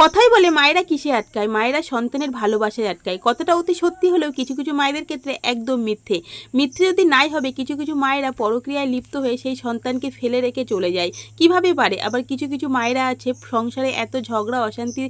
কথাই বলে মায়েরা কিসে আটকায়? মায়েরা সন্তানের ভালোবাসায় আটকায়। কতটা অতি সত্যি হলেও কিছু কিছু মায়েদের ক্ষেত্রে একদম মিথ্যে। মিথ্যে যদি নাই হবে, কিছু কিছু মায়েরা পরক্রিয়ায় লিপ্ত হয়ে সেই সন্তানকে ফেলে রেখে চলে যায়। কীভাবে পারে? আবার কিছু কিছু মায়েরা আছে, সংসারে এত ঝগড়া, অশান্তি,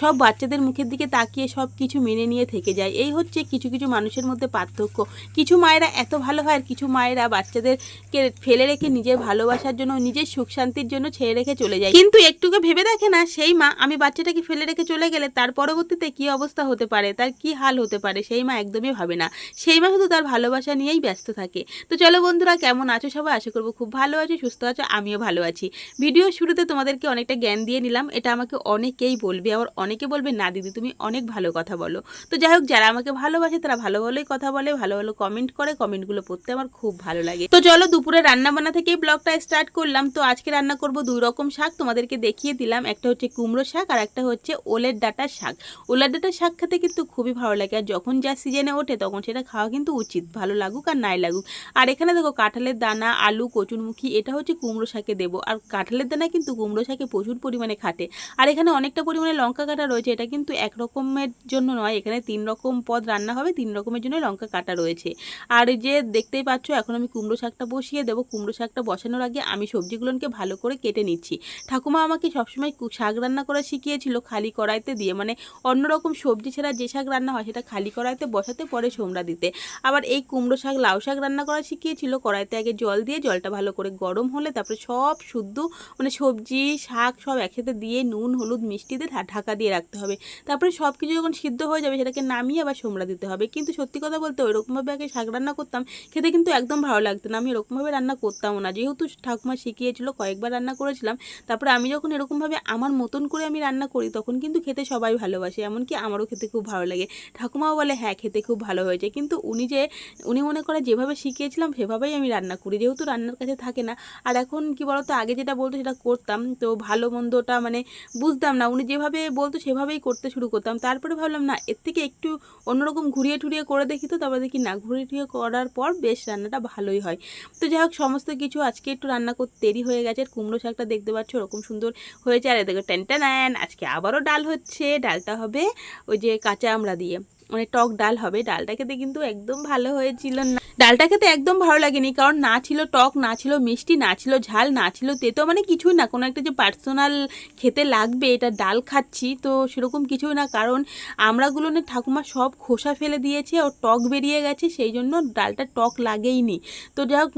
সব বাচ্চাদের মুখের দিকে তাকিয়ে সব কিছু মেনে নিয়ে থেকে যায়। এই হচ্ছে কিছু কিছু মানুষের মধ্যে পার্থক্য। কিছু মায়েরা এত ভালো হয় আর কিছু মায়েরা বাচ্চাদেরকে ফেলে রেখে নিজের ভালোবাসার জন্য, নিজের সুখ শান্তির জন্য ছেড়ে রেখে চলে যায়। কিন্তু একটুকে ভেবে দেখে না, সেই মা, আমি বাচ্চাটাকে ফেলে রেখে চলে গেলে তার পরবর্তীতে কি অবস্থা হতে পারে? তার কি হাল হতে পারে? সেই মা একদমই ভাবে না। সেই মা শুধু তার ভালোবাসা নিয়েই ব্যস্ত থাকে। তো চলো বন্ধুরা, কেমন আছো সবাই? আশা করব খুব ভালো আছো, সুস্থ আছো, আমিও ভালো আছি। ভিডিও শুরুতে তোমাদেরকে অনেকটা জ্ঞান দিয়ে নিলাম। এটা আমাকে অনেকেই বলবে, আবার অনেকে বলবে, না দিদি, তুমি অনেক ভালো কথা বলো। তো যাই হোক, যারা আমাকে ভালোবাসে, তারা ভালো ভালোই কথা বলে, ভালো ভালো কমেন্ট করে কমেন্টগুলো পড়তে আমার খুব ভালো লাগে। তো চলো দুপুরে রান্না বান্না থেকেই ব্লগটা স্টার্ট করলাম। তো আজকে রান্না করব দুই রকম শাক। তোমাদেরকে দেখিয়ে দিলাম। একটা হচ্ছে কুমড়ো শাক আর একটা হচ্ছে ওলের ডাটার শাক। ওলের ডাটার শাক খেতে কিন্তু খুবই ভালো লাগে। আর যখন যা সিজনে ওঠে, তখন সেটা খাওয়া কিন্তু উচিত। ভালো লাগুক আর নাই লাগুক। আর এখানে দেখো, কাঁঠালের দানা, আলু, কচুরমুখী, এটা হচ্ছে কুমড়ো শাকে দেবো। আর কাঁঠালের দানা কিন্তু কুমড়ো শাকে প্রচুর পরিমাণে খাটে। আর এখানে অনেকটা পরিমাণে লঙ্কা কাটা রয়েছে। এটা কিন্তু এক রকমের জন্য নয়। এখানে তিন রকম পদ রান্না হবে, তিন রকমের জন্য লঙ্কা কাটা রয়েছে। আর যে দেখতেই পাচ্ছ, এখন আমি কুমড়ো শাকটা বসিয়ে দেবো। কুমড়ো শাকটা বসানোর আগে আমি সবজিগুলোকে ভালো করে কেটে নিচ্ছি। ঠাকুমা আমাকে সবসময় শাক রান্না করা শিখিয়েছিল। খালি কড়াইতে দিয়ে। মানে অন্যরকম সবজি ছাড়া যে শাক রান্না হয় সেটা খালি কড়াইতে বসাতে, পরে সোমরা দিতে। আবার এই কুমড়ো শাক, লাউ শাক রান্না করা শিখিয়েছিল। কড়াইতে আগে জল দিয়ে জলটা ভালো করে গরম হলে তারপরে সব শুদ্ধ মানে সবজি, শাক সব একসাথে দিয়ে নুন, হলুদ, মিষ্টি দিয়ে ঢাকা দিয়ে রাখতে হবে। তারপরে সব কিছু যখন সিদ্ধ হয়ে যাবে সেটাকে নামিয়ে আবার সোমরা দিতে হবে। কিন্তু সত্যি কথা বলতে ওইরকমভাবে আগে শাক রান্না করতাম, খেতে কিন্তু একদম ভালো লাগতো না। আমি এরকমভাবে রান্না করতামও না। যেহেতু ঠাকুমা শিখিয়েছিল, কয়েকবার রান্না করেছিলাম, তারপরে আমি যখন এরকমভাবে আমার মতন করে আমি রান্না করি তখন কিন্তু খেতে সবাই ভালোবাসে। এমনকি আমারও খেতে খুব ভালো লাগে। ঠাকুমাও বলে হ্যাঁ খেতে খুব ভালো হয়েছে। কিন্তু উনি যে, উনি মনে করে, যেভাবে শিখিয়েছিলাম, সেভাবেই আমি রান্না করি। যেহেতু রান্নার কাছে থাকে না। আর এখন কি বলতো, আগে যেটা বলতো, সেটা করতাম। তো ভালো মন্দটা মানে বুঝতাম না। উনি যেভাবে বলতো, সেভাবেই করতে শুরু করতাম। তারপরে ভাবলাম, না, এর থেকে একটু অন্যরকম ঘুরিয়ে টুরিয়ে করে দেখি তো। তারপরে দেখি, না, ঘুরিয়ে টুরিয়ে করার পর বেশ রান্নাটা ভালোই হয়। তো যাই হোক, সমস্ত কিছু আজকে একটু রান্না করতে দেরি হয়ে গেছে। আর কুমড়ো শাকটা দেখতে পাচ্ছ, ওরকম সুন্দর হয়েছে। আর এদিকে টেনটা নেন আজকে আবারও ডাল হচ্ছে, ডালটা হবে ওই যে কাঁচা আমড়া দিয়ে। মানে টক ডাল হবে ডালটা খেতে কিন্তু একদম ভালো হয়েছিল না। ডালটা খেতে একদম ভালো লাগেনি, কারণ না ছিল টক, না ছিল মিষ্টি, না ছিল ঝাল, না ছিল তেতো মানে কিছুই না। কোনো একটা যে পার্সোনাল খেতে লাগবে, এটা ডাল খাচ্ছি, তো সেরকম কিছুই না। কারণ আমরাগুলো না ঠাকুমা সব খোসা ফেলে দিয়েছে ও টক বেরিয়ে গেছে, সেই জন্য ডালটা টক লাগেইনি। তো যাই হোক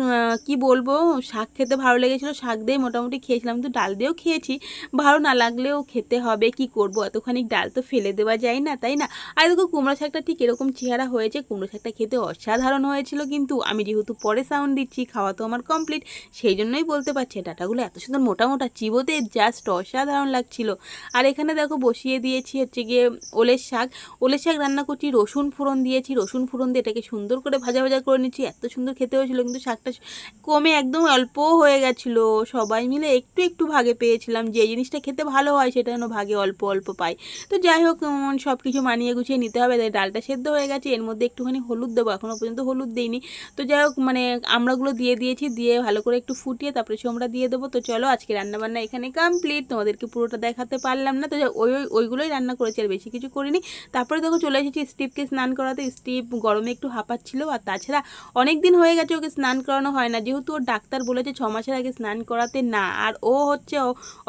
কী বলব, শাক খেতে ভালো লেগেছিলো, শাক দিয়ে মোটামুটি খেয়েছিলাম তো ডাল দিয়েও খেয়েছি। ভালো না লাগলেও খেতে হবে, কি করব? এতখানি ডাল তো ফেলে দেওয়া যায় না, তাই না? আর দেখো, কুমড়ো শাকটা ঠিক এরকম চেহারা হয়েছে, কুমড়ো শাকটা খেতে অসাধারণ হয়েছিল কিন্তু আমি যেহেতু পরে সাউন্ড দিচ্ছি, খাওয়া তো আমার কমপ্লিট সেই জন্যই বলতে পারছি ডাটাগুলো এত সুন্দর মোটা মোটা চিবোতে জাস্ট অসাধারণ লাগছিল। আর এখানে দেখো বসিয়ে দিয়েছি হচ্ছে গিয়ে ওলের শাক। ওলের শাক রান্না করছি, রসুন ফোড়ন দিয়েছি। রসুন ফোড়ন দিয়ে এটাকে সুন্দর করে ভাজা ভাজা করে নিচ্ছি। এত সুন্দর খেতে হয়েছিল কিন্তু শাকটা কমে একদম অল্প হয়ে গেছিল। সবাই মিলে একটু একটু ভাগে পেয়েছিলাম। যে জিনিসটা খেতে ভালো হয় সেটা যেন ভাগে অল্প অল্প পাই। তো যাই হোক সব কিছু মানিয়ে গুছিয়ে নিতে হবে। ডালটা সেদ্ধ হয়ে গেছে। এর মধ্যে একটুখানি হলুদ দেবো। এখনও পর্যন্ত হলুদ দিইনি। তো যাই হোক মানে আমড়াগুলো দিয়ে দিয়েছি, দিয়ে ভালো করে একটু ফুটিয়ে তারপরে সোমরা দিয়ে দেবো। তো চলো, আজকে রান্নাবান্না এখানে কমপ্লিট তোমাদেরকে পুরোটা দেখাতে পারলাম না। তো ওই ওই, ওইগুলোই রান্না করেছি, আর বেশি কিছু করিনি। তারপরে দেখো, চলে এসেছি স্টিভকে স্নান করাতে। স্টিভ গরমে একটু হাঁপাচ্ছিল। আর তাছাড়া অনেক দিন হয়ে গেছে ওকে স্নান করানো হয় না। যেহেতু ওর ডাক্তার বলেছে ছ মাসের আগে স্নান করাতে না। আর ও হচ্ছে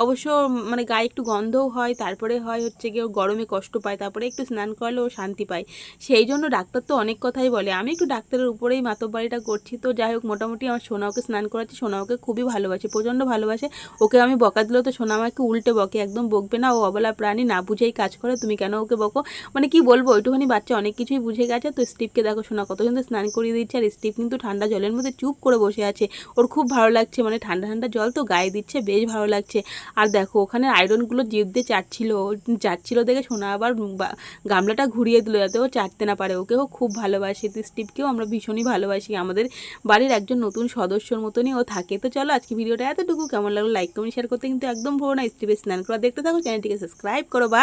অবশ্য মানে গায়ে একটু গন্ধও হয়। তারপরে হয় হচ্ছে গিয়ে ও গরমে কষ্ট পায়। তারপরে একটু স্নান করালে ও শান্তি পায়। সেই জন্য ডাক্তার তো অনেক কথাই বলে। আমি একটু ডাক্তারের উপরেই মাতব্বাড়িটা করছি। তো যাই হোক, মোটামুটি আমার সোনাওকে স্নান করাচ্ছি। সোনাওকে খুবই ভালোবাসে, প্রচণ্ড ভালোবাসে। ওকে আমি বকা দিলেও তো সোনা আমাকে উল্টে বকে, একদম বকবে না। ও অবলা প্রাণী, না বুঝেই কাজ করে। তুমি কেন ওকে বকো? মানে কি বলব, ওইটুখানি বাচ্চা অনেক কিছুই বুঝে গেছে। তো স্টিভকে দেখো, সোনা কত সুন্দর স্নান করিয়ে দিচ্ছে। আর স্টিভ কিন্তু ঠান্ডা জলের মধ্যে চুপ করে বসে আছে। ওর খুব ভালো লাগছে মানে ঠান্ডা ঠান্ডা জল তো গায়ে দিচ্ছে, বেশ ভালো লাগছে। আর দেখো, ওখানে আয়রনগুলো জিভ দিয়ে চাটছিল। চাটছিল দেখে সোনা আবার গামলাটা ঘুরিয়ে দিল, যাতে ও চাটতে না পারে। ওকেও খুব ভালোবাসে। স্টিভকেও আমরা ভীষণই ভালোবাসি, আমাদের বাড়ির একজন নতুন সদস্যর মতনই ও থাকে। তো চলো আজকে ভিডিওটা এতটুকু। কেমন লাগল লাইক কমেন্ট শেয়ার করতে কিন্তু একদম ভরো না। স্টিভে স্নান করা। দেখতে থাকো চ্যানেলটিকে সাবস্ক্রাইব করো। বা